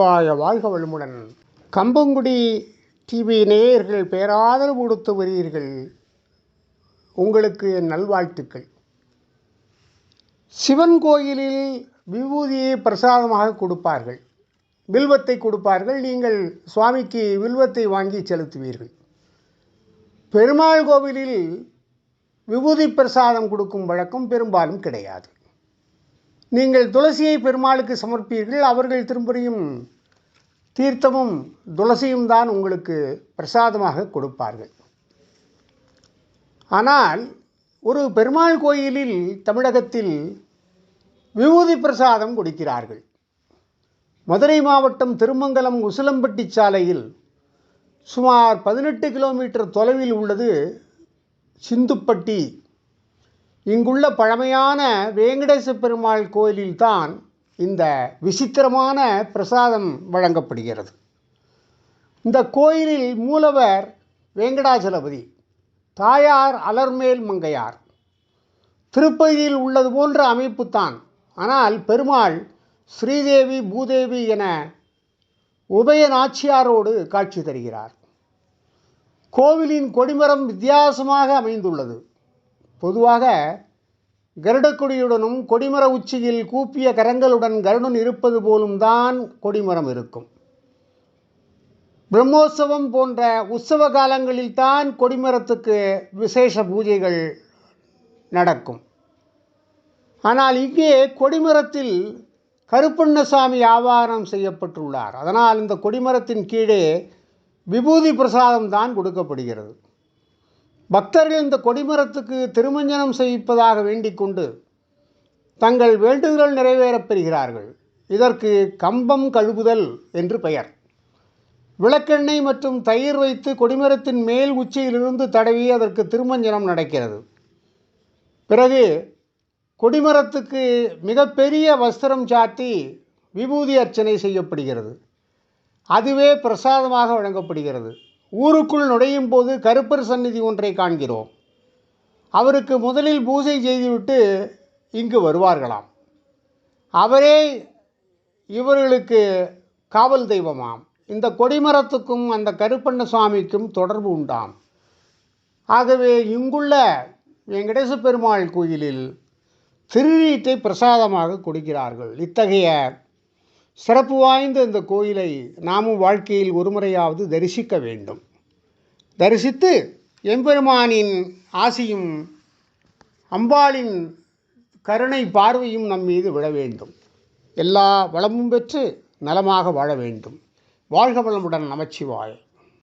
வாழ்க வாழ்க வளமுடன். கம்பங்குடி டிவி நேயர்கள் பேராதரவு கொடுத்து வருகிறீர்கள். உங்களுக்கு என் நல்வாழ்த்துக்கள். சிவன் கோயிலில் விபூதியை பிரசாதமாக கொடுப்பார்கள். வில்வத்தை கொடுப்பார்கள். நீங்கள் சுவாமிக்கு வில்வத்தை வாங்கி செலுத்துவீர்கள். பெருமாள் கோவிலில் விபூதி பிரசாதம் கொடுக்கும் வழக்கம் பெரும்பாலும் கிடையாது. நீங்கள் துளசியை பெருமாளுக்கு சமர்ப்பீர்கள் அவர்கள் திரும்படியும் தீர்த்தமும் துளசியும் தான் உங்களுக்கு பிரசாதமாக கொடுப்பார்கள். ஆனால் ஒரு பெருமாள் கோயிலில் தமிழகத்தில் விபூதி பிரசாதம் கொடுக்கிறார்கள். மதுரை மாவட்டம் திருமங்கலம் உசிலம்பட்டி சாலையில் சுமார் பதினெட்டு கிலோமீட்டர் தொலைவில் உள்ளது சிந்துப்பட்டி இங்குள்ள பழமையான வேங்கடேச பெருமாள் கோயிலில்தான் இந்த விசித்திரமான பிரசாதம் வழங்கப்படுகிறது. இந்த கோயிலில் மூலவர் வேங்கடாச்சலபதி தாயார் அலர்மேல் மங்கையார். திருப்பதியில் உள்ளது போன்ற அமைப்பு தான் ஆனால் பெருமாள் ஸ்ரீதேவி பூதேவி என உபய நாச்சியாரோடு காட்சி தருகிறார். கோவிலின் கொடிமரம் வித்தியாசமாக அமைந்துள்ளது. பொதுவாக கருடக்கொடியுடனும் கொடிமர உச்சியில் கூப்பிய கரங்களுடன் கருடன் இருப்பது போலும் தான் கொடிமரம் இருக்கும். பிரம்மோற்சவம் போன்ற உற்சவ காலங்களில் தான் கொடிமரத்துக்கு விசேஷ பூஜைகள் நடக்கும். ஆனால் இங்கே கொடிமரத்தில் கருப்பண்ணசாமி ஆவாரம் செய்யப்பட்டுள்ளார். அதனால் இந்த கொடிமரத்தின் கீழே விபூதி பிரசாதம் தான் கொடுக்கப்படுகிறது. பக்தர்கள் இந்த கொடிமரத்துக்கு திருமஞ்சனம் செய்விப்பதாக வேண்டிக் கொண்டு தங்கள் வேண்டுதல் நிறைவேறப் பெறுகிறார்கள். இதற்கு கம்பம் கழுவுதல் என்று பெயர். விளக்கெண்ணெய் மற்றும் தயிர் வைத்து கொடிமரத்தின் மேல் உச்சியிலிருந்து தடவி அதற்கு திருமஞ்சனம் நடக்கிறது. பிறகு கொடிமரத்துக்கு மிகப்பெரிய வஸ்திரம் சாத்தி விபூதி அர்ச்சனை செய்யப்படுகிறது. அதுவே பிரசாதமாக வழங்கப்படுகிறது. ஊருக்குள் நுழையும் போது கருப்பர் சந்நிதி ஒன்றை காண்கிறோம். அவருக்கு முதலில் பூஜை செய்துவிட்டு இங்கு வருவார்களாம். அவரே இவர்களுக்கு காவல் தெய்வமாம். இந்த கொடிமரத்துக்கும் அந்த கருப்பண்ண சுவாமிக்கும் தொடர்பு உண்டாம். ஆகவே இங்குள்ள வெங்கடேச பெருமாள் கோயிலில் திருநீற்றை பிரசாதமாக கொடுக்கிறார்கள். இத்தகைய சிறப்பு வாய்ந்த இந்த கோயிலை நாமும் வாழ்க்கையில் ஒருமுறையாவது தரிசிக்க வேண்டும். தரிசித்து எம்பெருமானின் ஆசியும் அம்பாளின் கருணை பார்வையும் நம் மீது விழ வேண்டும். எல்லா வளமும் பெற்று நலமாக வாழ வேண்டும். வாழ்க வளமுடன் நமச்சிவாய்